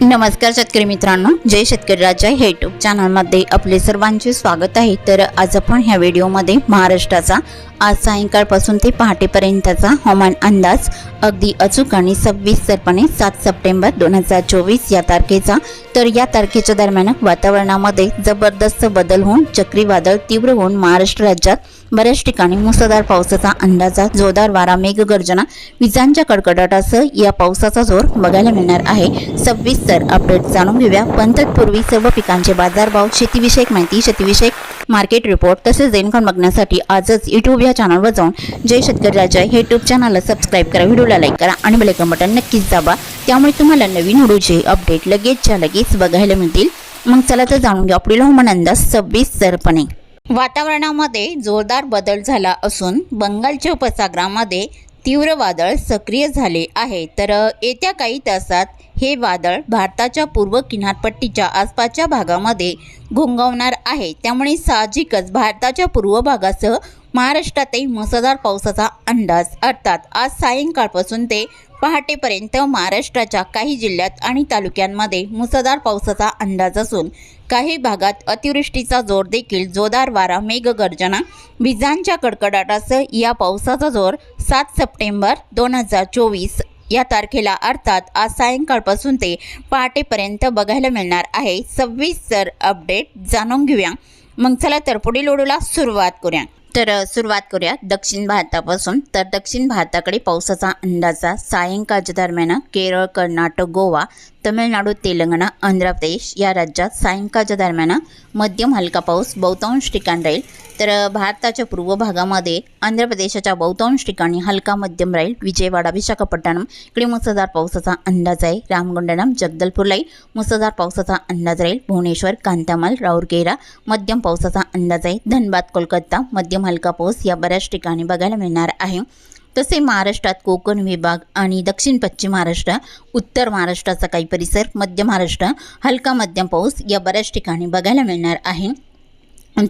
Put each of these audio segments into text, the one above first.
नमस्कार शेतकरी मित्रांनो जय शेतकरी राजा हे यूट्यूब चॅनलमध्ये आपले सर्वांचे स्वागत आहे. तर आज आपण ह्या व्हिडिओमध्ये महाराष्ट्राचा आज सायंकाळपासून ते पहाटेपर्यंतचा हवामान अंदाज अगदी अचूक आणि सविस्तरपणे सात सप्टेंबर दोन हजार चोवीस या तारखेचा. तर या तारखेच्या दरम्यान वातावरणामध्ये जबरदस्त बदल होऊन चक्रीवादळ तीव्र होऊन महाराष्ट्र राज्यात बऱ्याच ठिकाणी मुसळधार पावसाचा अंदाजा जोरदार वारा मेघगर्जना विजांच्या कडकडाटासह या पावसाचा जोर बघायला मिळणार आहे. सविस्तर अपडेट जाणून घेऊया. पण तत्पूर्वी सर्व पिकांचे बाजारभाव शेतीविषयक माहिती शेतीविषयक मार्केट रिपोर्ट तसेच देणखण बघण्यासाठी आजच यूट्यूब या चॅनलवर जाऊन जय शेतकरी राजा हे यूट्यूब चॅनलला सबस्क्राईब करा व्हिडिओला लाईक करा आणि बेलायकन बटन नक्कीच दाबा. त्यामुळे तुम्हाला नवीन व्हिडिओचे अपडेट लगेचच्या लगेच बघायला मिळतील. मग चला तर जाणून घ्या पुढील हवामान अंदाज सविस्तरपणे वातावरणामध्ये जोरदार बदल झाला असून बंगालच्या उपसागरामध्ये तीव्र वादळ सक्रिय झाले आहे. तर येत्या काही तासात हे वादळ भारताच्या पूर्व किनारपट्टीच्या आसपासच्या भागामध्ये घोंघावणार आहे. त्यामुळे साहजिकच भारताच्या पूर्व भागासह महाराष्ट्रातही मुसळधार पावसाचा अंदाज अर्थात आज सायंकाळपासून ते पहाटेपर्यंत महाराष्ट्राच्या काही जिल्ह्यात आणि तालुक्यांमध्ये मुसळधार पावसाचा अंदाज असून काही भागात अतिवृष्टीचा जोर देखील जोरदार वारा मेघगर्जना विजांच्या कडकडाटासह या पावसाचा जोर सात सप्टेंबर दोन हजार चोवीस या तारखेला. अर्थात आज सायंकाळपासून ते पहाटेपर्यंत बघायला मिळणार आहे सव्वीस सर अपडेट जाणून घेऊया. मग चला तर पुढील ओढूला सुरुवात करूया. तर सुरुवात करूया. दक्षिण भारतापासून. तर दक्षिण भारताकडे पावसाचा अंदाजा सायंकाळच्या दरम्यान केरळ कर्नाटक गोवा तमिळनाडू तेलंगणा आंध्र प्रदेश या राज्यात सायंकाळच्या दरम्यान मध्यम हलका पाऊस बहुतांश ठिकाणी राहील. तर भारताच्या पूर्व भागामध्ये आंध्र प्रदेशाच्या बहुतांश ठिकाणी हलका मध्यम राहील. विजयवाडा विशाखापट्टणम इकडे मुसळधार पावसाचा अंदाज आहे. रामगुंडनम जगदलपूरलाही मुसळधार पावसाचा अंदाज राहील. भुवनेश्वर कांतामल राऊरकेरा मध्यम पावसाचा अंदाज आहे. धनबाद कोलकाता मध्यम हलका पाऊस या बऱ्याच ठिकाणी बघायला मिळणार आहे. तसे महाराष्ट्रात कोकण विभाग आणि दक्षिण पश्चिम महाराष्ट्र उत्तर महाराष्ट्राचा काही परिसर मध्य महाराष्ट्र हलका मध्यम पाऊस या बऱ्याच ठिकाणी बघायला मिळणार आहे.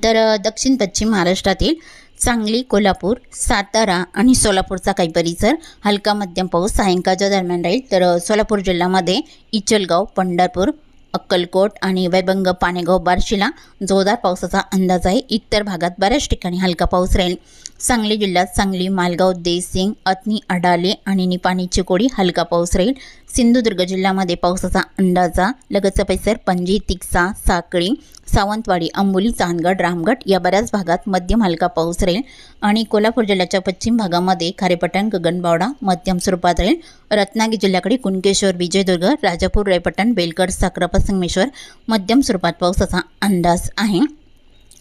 तर दक्षिण पश्चिम महाराष्ट्रातील सांगली कोल्हापूर सातारा आणि सोलापूरचा काही परिसर हलका मध्यम पाऊस सायंकाळच्या दरम्यान राहील. तर सोलापूर जिल्ह्यामध्ये इचलगाव पंढरपूर अक्कलकोट आणि वैभंग पाणेगाव बार्शीला जोरदार पावसाचा अंदाज आहे. इतर भागात बऱ्याच ठिकाणी हलका पाऊस राहील. सांगली जिल्ह्यात सांगली मालगाव देसिंग अतनी अडाले आणि निपाणी चिकोडी हलका पाऊस राहील. सिंधुदुर्ग जिल्ह्यामध्ये पावसाचा अंदाजा. लगतचा परिसर पणजी तिक्सा साकळी सावंतवाडी अंबोली चांदगड रामगड या बऱ्याच भागात मध्यम हलका पाऊस राहील आणि कोल्हापूर जिल्ह्याच्या पश्चिम भागामध्ये खारेपटण गगनबावडा मध्यम स्वरूपात राहील. रत्नागिरी जिल्ह्याकडे कुणकेश्वर विजयदुर्ग राजापूर रायपटण बेलकर साक्रापा संगमेश्वर मध्यम स्वरूपात पावसाचा अंदाज आहे.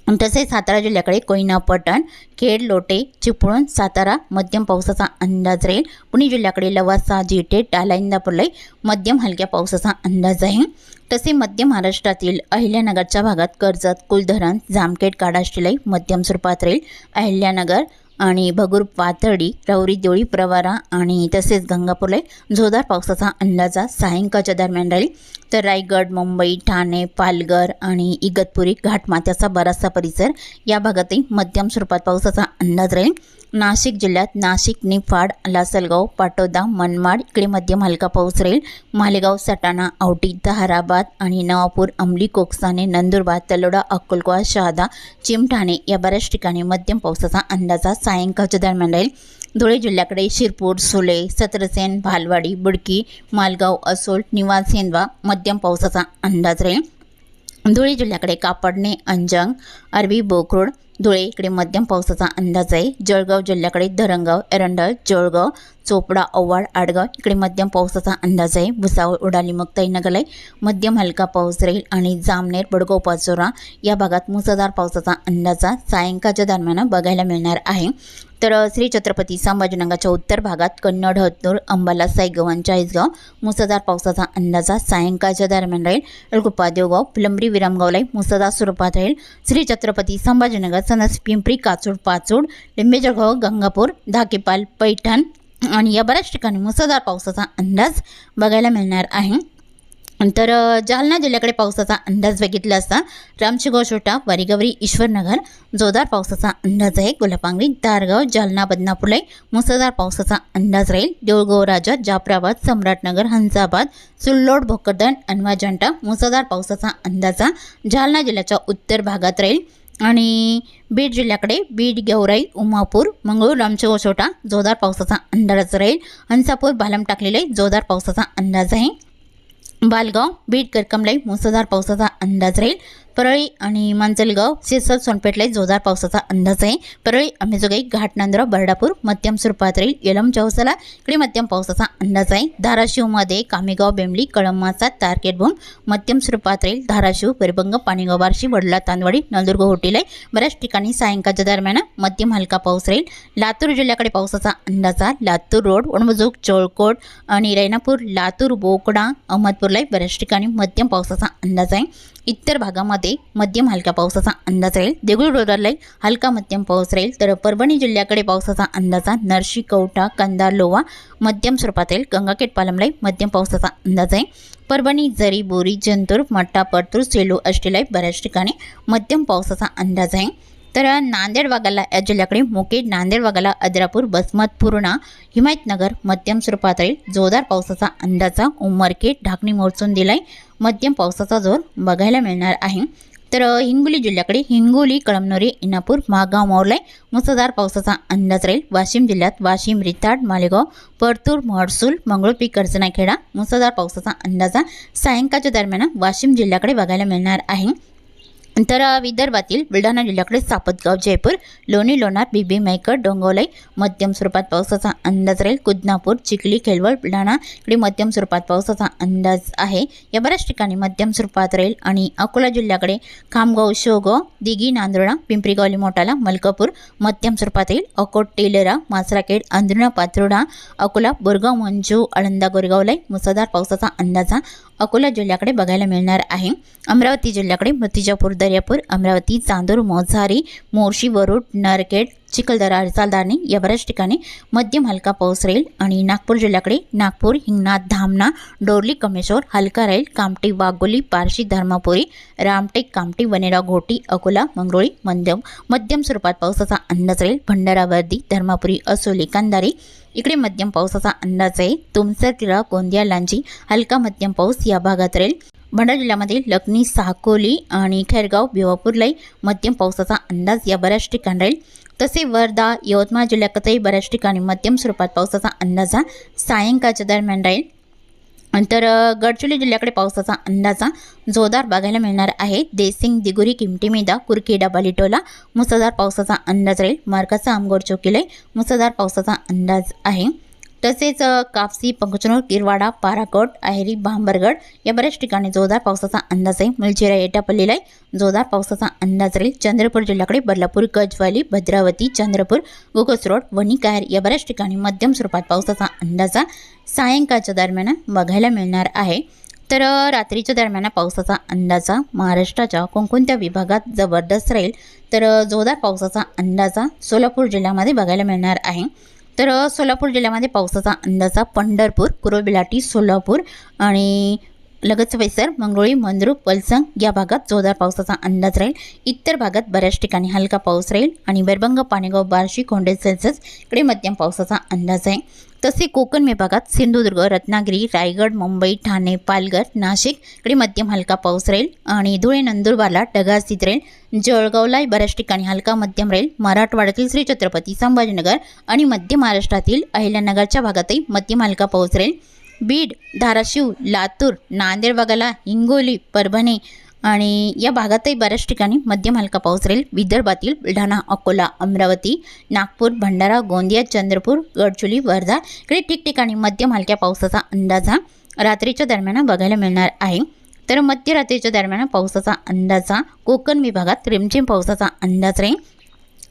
तसेच सातारा जिल्ह्याकडे कोयना पटण खेड लोटे चिपळूण सातारा मध्यम पावसाचा अंदाज राहील. पुणे जिल्ह्याकडे लवासा जिटे टाला इंदापूरलाई मध्यम हलक्या पावसाचा अंदाज आहे. तसे मध्य महाराष्ट्रातील अहिल्यानगरच्या भागात कर्जत कुलधरण जामखेड काडाष्टीलाई मध्यम स्वरूपात राहील. अहिल्यानगर आणि भगूर पाथर्डी रौरी देवळी प्रवारा आणि तसेच गंगापूरला जोरदार पावसाचा अंदाजा सायंकाळच्या दरम्यान राहील. तर रायगड मुंबई ठाणे पालघर आणि इगतपुरी घाटमाथ्याचा बराचसा परिसर या भागातही मध्यम स्वरूपात पावसाचा अंदाज राहील. नाशिक जिल्ह्यात नाशिक निफाड लासलगाव पाटोदा मनमाड इकडे मध्यम हलका पाऊस राहील. मालेगाव सटाणा औटी धाराबाद आणि नवापूर अमली कोकसाने नंदुरबार तलोडा अक्कलकोवा शहादा चिमठाणे या बऱ्याच ठिकाणी मध्यम पावसाचा अंदाजा सायंकाळच्या दरम्यान राहील धुळे जिल्ह्याकडे शिरपूर सुले सत्रसेन भालवाडी बुडकी मालगाव असोल निवास सेंदवा मध्यम पावसाचा अंदाज राहील. धुळे जिल्ह्याकडे कापडणे अंजंग अरबी बोकरोड धुळे इकडे मध्यम पावसाचा अंदाज आहे. जळगाव जिल्ह्याकडे धरणगाव एरंडळ जळगाव चोपडा औवाड आडगाव इकडे मध्यम पावसाचा अंदाज आहे. भुसावळ उडाली मगताई नगरलाई मध्यम हलका पाऊस राहील आणि जामनेर बडगाव पाचोरा या भागात मुसळधार पावसाचा अंदाजा सायंकाळच्या दरम्यान बघायला मिळणार आहे. तर श्री छत्रपती संभाजीनगरच्या उत्तर भागात कन्नड हतनूर अंबाला साईगव्हाण चाळीसगाव मुसळधार पावसाचा अंदाजा सायंकाळच्या दरम्यान राहील अळकुपा देवगाव फुलंबरी विरामगावलाई मुसळधार स्वरूपात राहील. श्री छत्रपती संभाजीनगर सनस पिंपरी काचूड पाचूड लिंबेजळगाव गंगापूर धाकेपाल पैठण आणि या बऱ्याच ठिकाणी मुसळधार पावसाचा अंदाज बघायला मिळणार आहे. तर जालना जिल्ह्याकडे पावसाचा अंदाज बघितला असता रामशिगाव छोटा वारीगवरी ईश्वरनगर जोरदार पावसाचा अंदाज आहे. गुलापांगरी दारगाव जालना बदनापूरलाई मुसळधार पावसाचा अंदाज राहील. देऊळगाव राजा जाफराबाद सम्राटनगर हंसाबाद सुल्लोड भोकरदन अन्वाजंटा मुसळधार पावसाचा अंदाजा जालना जिल्ह्याच्या उत्तर भागात राहील. आणि बीड जिल्ह्याकडे बीड गेवराई उमापूर मंगळूर लांबचे छोटा जोरदार पावसाचा अंदाज राहील. हंसापूर बालम टाकलेले जोरदार पावसाचा अंदाज आहे. बालगाव बीड करकमलाई मुसळधार पावसाचा अंदाज राहील. परळी आणि मांजलगाव सिरसर सोनपेठला जोरदार पावसाचा अंदाज आहे. परळी अंबेजोगाई घाटनांद्रा बर्डापूर मध्यम स्वरूपात राहील यलम चौसाला इकडे मध्यम पावसाचा अंदाज आहे. धाराशिवमध्ये कामेगाव बेंबली कळंबाचा तारकेटभूम मध्यम स्वरूपात राहील धाराशिव परिभंग पाणीगाव बार्शी वडला तांदवाडी नळदुर्ग होटेल आहे बऱ्याच ठिकाणी सायंकाळच्या दरम्यान मध्यम हलका पाऊस राहील लातूर जिल्ह्याकडे पावसाचा अंदाज आहे. लातूर रोड वणमजुक चोळकोट आणि रैनापूर लातूर बोकडा अहमदपूरला बऱ्याच ठिकाणी मध्यम पावसाचा अंदाज आहे. इतर भागामध्ये मध्यम हलक्या पावसाचा अंदाज राहील. देगूळ रोडरला हलका मध्यम पाऊस राहील. तर परभणी जिल्ह्याकडे पावसाचा अंदाज आहे. नरशी कवठा कंदार लोवा मध्यम स्वरूपात राहील. गंगाखेड पालमलाई मध्यम पावसाचा अंदाज आहे. परभणी जरी बोरी जंतूर मट्टा परतूर सेलू अष्टीलाई बऱ्याच ठिकाणी मध्यम पावसाचा अंदाज आहे. तर नांदेड भागाला या जिल्ह्याकडे मुकेड नांदेड भागाला अद्रापूर बसमत पूर्णा हिमायतनगर मध्यम स्वरूपात राहील जोरदार पावसाचा अंदाजा उमरखेड ढाकणी मोडसून दिलाय. मध्यम पावसाचा जोर बघायला मिळणार आहे. तर हिंगोली जिल्ह्याकडे हिंगोली कळमनोरी इनापूर मागाव मोरलाई मुसळधार पावसाचा अंदाज राहील. वाशिम जिल्ह्यात वाशिम रिताड मालेगाव परतूर महडसूल मंगळूरपी कर्जनाखेडा मुसळधार पावसाचा अंदाजा सायंकाळच्या दरम्यान वाशिम जिल्ह्याकडे बघायला मिळणार आहे. तर विदर्भातील बुलढाणा जिल्ह्याकडे सापतगाव जयपूर लोणी लोणार बीबी मेकर डोंगवलाई मध्यम स्वरूपात पावसाचा अंदाज राहील. कुदनापूर चिखली खेळवळ बुलढाणा इकडे मध्यम स्वरूपात पावसाचा अंदाज आहे. या बऱ्याच ठिकाणी मध्यम स्वरूपात राहील आणि अकोला जिल्ह्याकडे खामगाव शोगाव दिघी नांदुर्णा पिंपरीगाव लिमोटाला मलकापूर मध्यम स्वरूपात येईल अकोट टेलरा मासराखेड अंधुणा पात्रोडा अकोला बोरगाव मंजू आळंदा गोरेगावलाई मुसळधार पावसाचा अंदाजा अकोला जिल्ह्याकडे बघायला मिळणार आहे. अमरावती जिल्ह्याकडे मूर्तिजापूर दर्यापूर अमरावती चांदूर मोझारी मोर्शी वरुड नरखेड चिखलदरा चालदारणी या बऱ्याच ठिकाणी मध्यम हलका पाऊस राहील आणि नागपूर जिल्ह्याकडे नागपूर हिंगणा धामणा डोरली कमेश्वर हलका राहील कामटी वाघोली पारशी धर्मापुरी रामटेक कामटी वनेरा घोटी अकोला मंगरोळी मध्यम मध्यम स्वरूपात पावसाचा अंदाज राहील. भंडारा वर्दी धर्मापुरी असोली कंदारी. इकडे मध्यम पावसाचा अंदाज आहे. तुमसर किरा गोंदिया लांजी हलका मध्यम पाऊस या भागात राहील. भंडारा जिल्ह्यामध्ये लखनी साकोली आणि खैरगाव भिवापूरलाही मध्यम पावसाचा अंदाज या बऱ्याच ठिकाणी राहील. तसे वर्धा यवतमाळ जिल्ह्यातही बऱ्याच ठिकाणी मध्यम स्वरूपात पावसाचा अंदाज हा सायंकाळच्या दरम्यान राहील. नंतर गडचिरोली जिल्ह्याकडे पावसाचा अंदाजा जोरदार बघायला मिळणार आहे. देसिंग दिगुरी किमटीमेदा कुरखेडा बालिटोला मुसळधार पावसाचा अंदाज राहील. मार्काचा आमगोड चौकीलाही मुसळधार पावसाचा अंदाज आहे. तसेच कापसी पंकचनूर किरवाडा पाराकोट आहेरी भांबरगड या बऱ्याच ठिकाणी जोरदार पावसाचा अंदाज आहे. मुलचेरा एटापल्लीला जोरदार पावसाचा अंदाज राहील. चंद्रपूर जिल्ह्याकडे बदलापूर गजवाली भद्रावती चंद्रपूर गोगस रोड वणी कायर या बऱ्याच ठिकाणी मध्यम स्वरूपात पावसाचा अंदाजा सायंकाळच्या दरम्यान बघायला मिळणार आहे. तर रात्रीच्या दरम्यान पावसाचा अंदाजा महाराष्ट्राच्या कोणकोणत्या विभागात जबरदस्त राहील? तर जोरदार पावसाचा अंदाजा सोलापूर जिल्ह्यामध्ये बघायला मिळणार आहे. तर सोलापूर जिल्ह्यामध्ये पावसाचा अंदाजा पंढरपूर कुरोबिलाटी सोलापूर आणि लगतचं परिसर मंगळोळी मंद्रुप पलसंग या भागात जोरदार पावसाचा अंदाज राहील. इतर भागात बऱ्याच ठिकाणी हलका पाऊस राहील आणि बेरबंग पाणेगाव बार्शी कोंडे सेल्सस इकडे मध्यम पावसाचा अंदाज आहे. तसे कोकण विभागात सिंधुदुर्ग रत्नागिरी रायगड मुंबई ठाणे पालघर नाशिक इकडे मध्यम हलका पाऊस राहील आणि धुळे नंदुरबारला ढगाळ स्थित राहील. जळगावलाही बऱ्याच ठिकाणी हलका मध्यम राहील. मराठवाड्यातील श्री छत्रपती संभाजीनगर आणि मध्य महाराष्ट्रातील अहिल्यानगरच्या भागातही मध्यम हलका पाऊस राहील. बीड धाराशिव लातूर नांदेड भागाला हिंगोली परभणी आणि या भागातही बऱ्याच ठिकाणी मध्यम हलका पाऊस राहील. विदर्भातील बुलढाणा अकोला अमरावती नागपूर भंडारा गोंदिया चंद्रपूर गडचुली वर्धा इकडे ठिकठिकाणी मध्यम हलक्या पावसाचा अंदाजा रात्रीच्या दरम्यान बघायला मिळणार आहे. तर मध्यरात्रीच्या दरम्यान पावसाचा अंदाजा कोकण विभागात रिमझिम पावसाचा अंदाज राहील.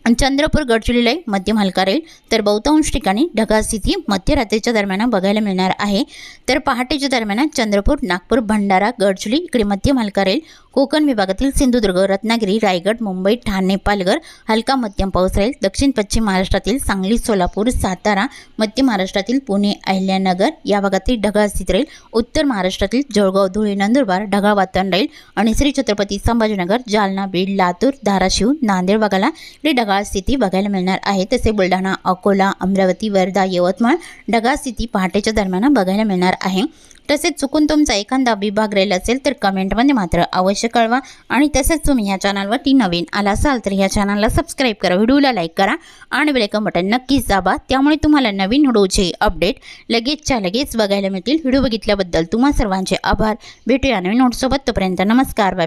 चंद्रपूर गडचिरोलीला मध्यम हलका राहील तर बहुतांश ठिकाणी ढगास्थिती मध्यरात्रीच्या दरम्यान बघायला मिळणार आहे. तर पहाटेच्या दरम्यान चंद्रपूर नागपूर भंडारा गडचिरोली इकडे मध्यम हलका राहील कोकण विभागातील सिंधुदुर्ग रत्नागिरी रायगड मुंबई ठाणे पालघर हलका मध्यम पाऊस राहील. दक्षिण पश्चिम महाराष्ट्रातील सांगली सोलापूर सातारा मध्य महाराष्ट्रातील पुणे अहिल्यानगर या भागातील ढगाळ स्थिती राहील. उत्तर महाराष्ट्रातील जळगाव धुळे नंदुरबार ढगाळ वातावरण राहील. आणि श्री छत्रपती संभाजीनगर जालना बीड लातूर धाराशिव नांदेड भागाला इकडे ढगाळ स्थिती बघायला मिळणार आहे. तसे बुलढाणा अकोला अमरावती वर्धा यवतमाळ ढगाळ स्थिती पहाटेच्या दरम्यान बघायला मिळणार आहे. तसेच चुकून तुमचा एखादा विभाग राहिला असेल तर कमेंटमध्ये मात्र अवश्य कळवा आणि तसेच तुम्ही ह्या चॅनलवरती नवीन आला असाल तर ह्या चॅनलला सबस्क्राईब करा व्हिडिओला लाईक करा आणि बेलेकन बटन नक्कीच दाबा. त्यामुळे तुम्हाला नवीन व्हिडिओचे अपडेट लगेचच्या लगेच बघायला मिळतील. व्हिडिओ बघितल्याबद्दल तुम्हा सर्वांचे आभार. भेटूया नवीन नोटसोबत तोपर्यंत नमस्कार. बाय